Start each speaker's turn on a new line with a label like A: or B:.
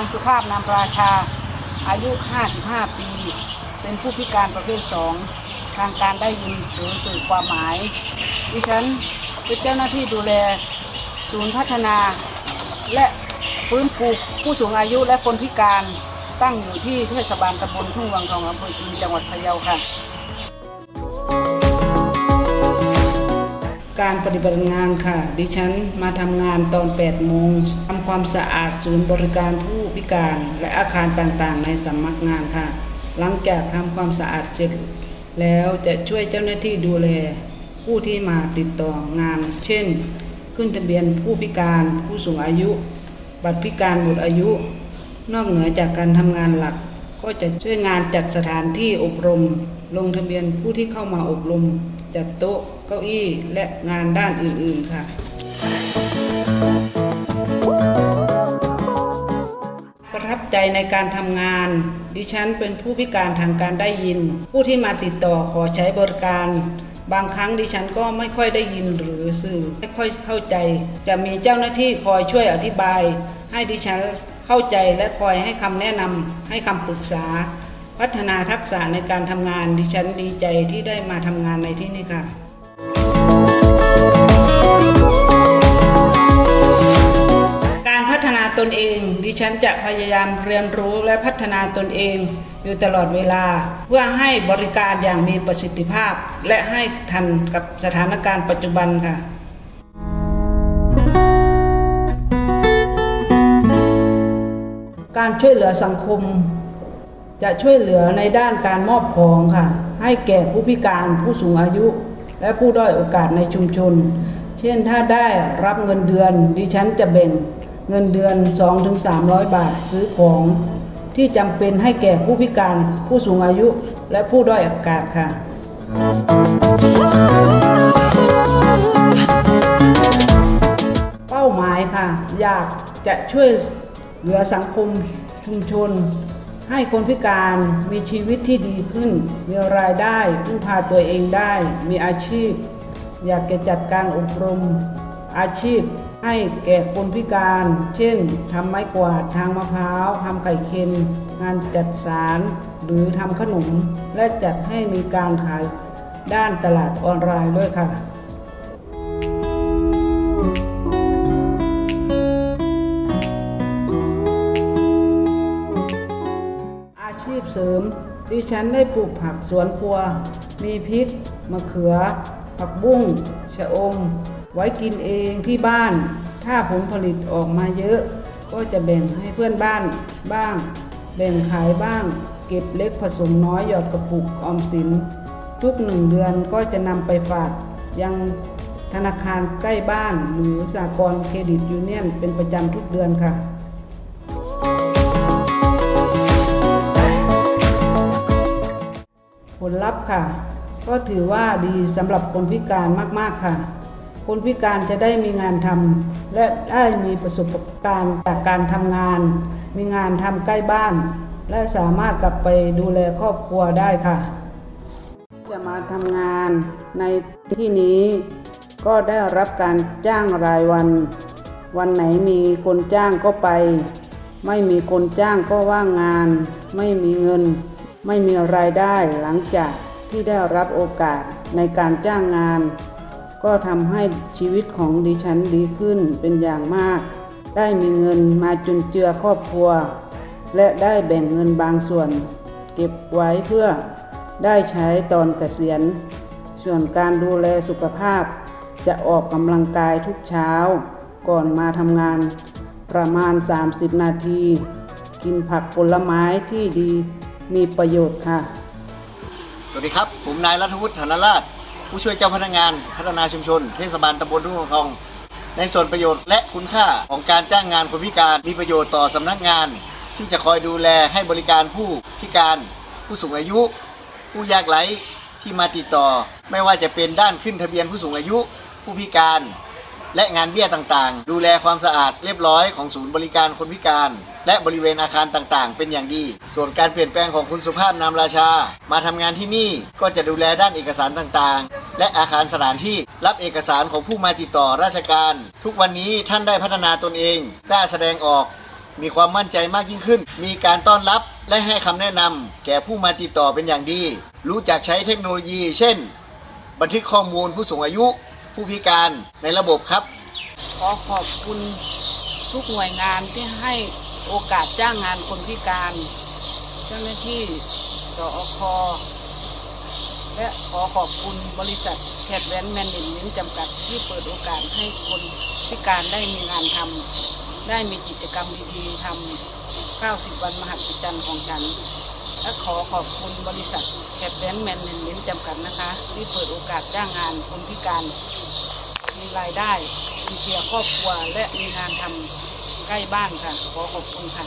A: นางสุภาพนามราชา อายุ 55 ปี เป็นผู้พิการประเภท 2 ทางการได้ยินหรือสื่อความหมาย ดิฉันเป็นเจ้าหน้าที่ดูแล ศูนย์พัฒนา และฟื้นฟูผู้สูงอายุและคนพิการตั้งอยู่ที่เทศบาลตำบลทุ่งวังทองอำเภอจุนจังหวัดพะเยาค่ะ การปฏิบัติงานค่ะ ดิฉันมาทำงานตอน 8 โมงทำความสะอาดศูนย์บริการผู้พิการและอาคารต่างๆ ในสำนักงานค่ะ หลังจากทำความสะอาดเสร็จ แล้วจะช่วยเจ้าหน้าที่ดูแล ผู้ที่มาติดต่องาน เช่น ขึ้นทะเบียนผู้พิการผู้สูงอายุ บัตรพิการหมดอายุ นอกเหนือจากการทำงานหลัก ก็จะช่วยงานจัดสถานที่อบรม ลงทะเบียนผู้ที่เข้ามาอบรม จัดโต๊ะ เก้าอี้และงานด้านอื่นๆค่ะ ประทับใจในการทำงาน ดิฉันเป็นผู้พิการทางการได้ยิน ผู้ที่มาติดต่อขอใช้บริการบางครั้งดิฉันก็ไม่ค่อยได้ยินหรือสื่อไม่ค่อยเข้าใจ จะมีเจ้าหน้าที่คอยช่วยอธิบาย ให้ดิฉันเข้าใจและคอยให้คำแนะนำให้คำปรึกษา พัฒนาทักษะในการทำงานดิฉันดีใจที่ได้มาทำงานในที่นี่ค่ะ การพัฒนาตนเอง ดิฉันจะพยายามเรียนรู้และพัฒนาตนเอง อยู่ตลอดเวลา เพื่อให้บริการอย่างมีประสิทธิภาพ และให้ทันกับสถานการณ์ปัจจุบันค่ะการช่วยเหลือสังคม จะช่วยเหลือในด้านการมอบของค่ะ ให้แก่ผู้พิการผู้สูงอายุ และผู้ด้อยโอกาสในชุมชน เช่นถ้าได้รับเงินเดือนดิฉันจะแบ่งเงินเดือน 2-300 บาทซื้อของที่จำเป็นให้แก่ผู้พิการผู้สูงอายุและผู้ด้อยโอกาสค่ะ เป้าหมายค่ะ อยากจะช่วยเหลือสังคมชุมชน ให้คนพิการมีชีวิตที่ดีขึ้น มีรายได้พึ่งพาตัวเองได้ มีอาชีพ อยากจะจัดการอบรมอาชีพให้แก่คนพิการ เช่นทำไม้กวาดทางมะพร้าวทำไข่เค็ม งานจัดสารหรือทำขนม และจัดให้มีการขายด้านตลาดออนไลน์ด้วยค่ะอาชีพเสริมดิฉันได้ปลูกผักสวนครัว มีพริก มะเขือ ผักบุ้งชะอม ไว้กินเองที่บ้าน ถ้าผลผลิตออกมาเยอะ ก็จะแบ่งให้เพื่อนบ้านบ้าง แบ่งขายบ้าง เก็บเล็กผสมน้อยหยอดกระปุกออมสิน ทุกหนึ่งเดือนก็จะนำไปฝากยังธนาคารใกล้บ้านหรือสากลเครดิตยูเนียนเป็นประจำทุกเดือนค่ะผลลัพธ์ค่ะ ก็ถือว่าดีสำหรับคนพิการมากๆค่ะ คนพิการจะได้มีงานทำและได้มีประสบการณ์จากการทำงาน มีงานทำใกล้บ้าน และสามารถกลับไปดูแลครอบครัวได้ค่ะ จะมาทำงานในที่นี้ก็ได้รับการจ้างรายวัน วันไหนมีคนจ้างก็ไป ไม่มีคนจ้างก็ว่างงาน ไม่มีเงิน ไม่มีรายได้หลังจาก ที่ได้รับโอกาสในการจ้างงาน ก็ทำให้ชีวิตของดิฉันดีขึ้นเป็นอย่างมาก ได้มีเงินมาจุนเจือครอบครัว และได้แบ่งเงินบางส่วน เก็บไว้เพื่อได้ใช้ตอนเกษียณ ส่วนการดูแลสุขภาพ จะออกกำลังกายทุกเช้า ก่อนมาทำงานประมาณ 30 นาที กินผักผลไม้ที่ดีมีประโยชน์ค่ะ
B: สวัสดีครับ ผมนายรัฐวุฒิธนราช ผู้ช่วยเจ้าพนักงานพัฒนาชุมชน เทศบาลตำบลทุ่งทอง ในส่วนประโยชน์และคุณค่าของการจ้างงานคนพิการมีประโยชน์ต่อสำนักงาน ที่จะคอยดูแลให้บริการผู้พิการ ผู้สูงอายุ ผู้ยากไร้ที่มาติดต่อ ไม่ว่าจะเป็นด้านขึ้นทะเบียนผู้สูงอายุ ผู้พิการ และงานเบี้ยต่างๆ ดูแลความสะอาดเรียบร้อยของศูนย์บริการคนพิการ และบริเวณอาคารต่างๆ เป็นอย่างดี ส่วนการเปลี่ยนแปลงของคุณสุภาพนามราชา มาทำงานที่นี่ก็จะดูแลด้านเอกสารต่างๆ และอาคารสถานที่รับเอกสารของผู้มาติดต่อราชการ ทุกวันนี้ท่านได้พัฒนาตนเองกล้าแสดงออกมีความมั่นใจมากยิ่งขึ้น มีการต้อนรับและให้คำแนะนำแก่ผู้มาติดต่อเป็นอย่างดี รู้จักใช้เทคโนโลยี เช่น บันทึกข้อมูลผู้สูงอายุ ผู้พิการในระบบครับ
A: ขอขอบคุณทุกหน่วยงานที่ให้โอกาสจ้างงานคนพิการ เจ้าหน้าที่สอคและขอขอบคุณบริษัทแคดแวนแมนเนนจำกัดที่เปิดโอกาสให้คนพิการได้มีงานทำได้มีกิจกรรมดีๆทำ90 วันมหัศจรรย์ของฉัน และขอขอบคุณบริษัทแคดแวนแมนเนนจำกัดนะคะ ที่เปิดโอกาสจ้างงานคนพิการ รายได้มีเกียรครอบครัวและมีงานทำใกล้บ้านค่ะ ขอขอบคุณค่ะ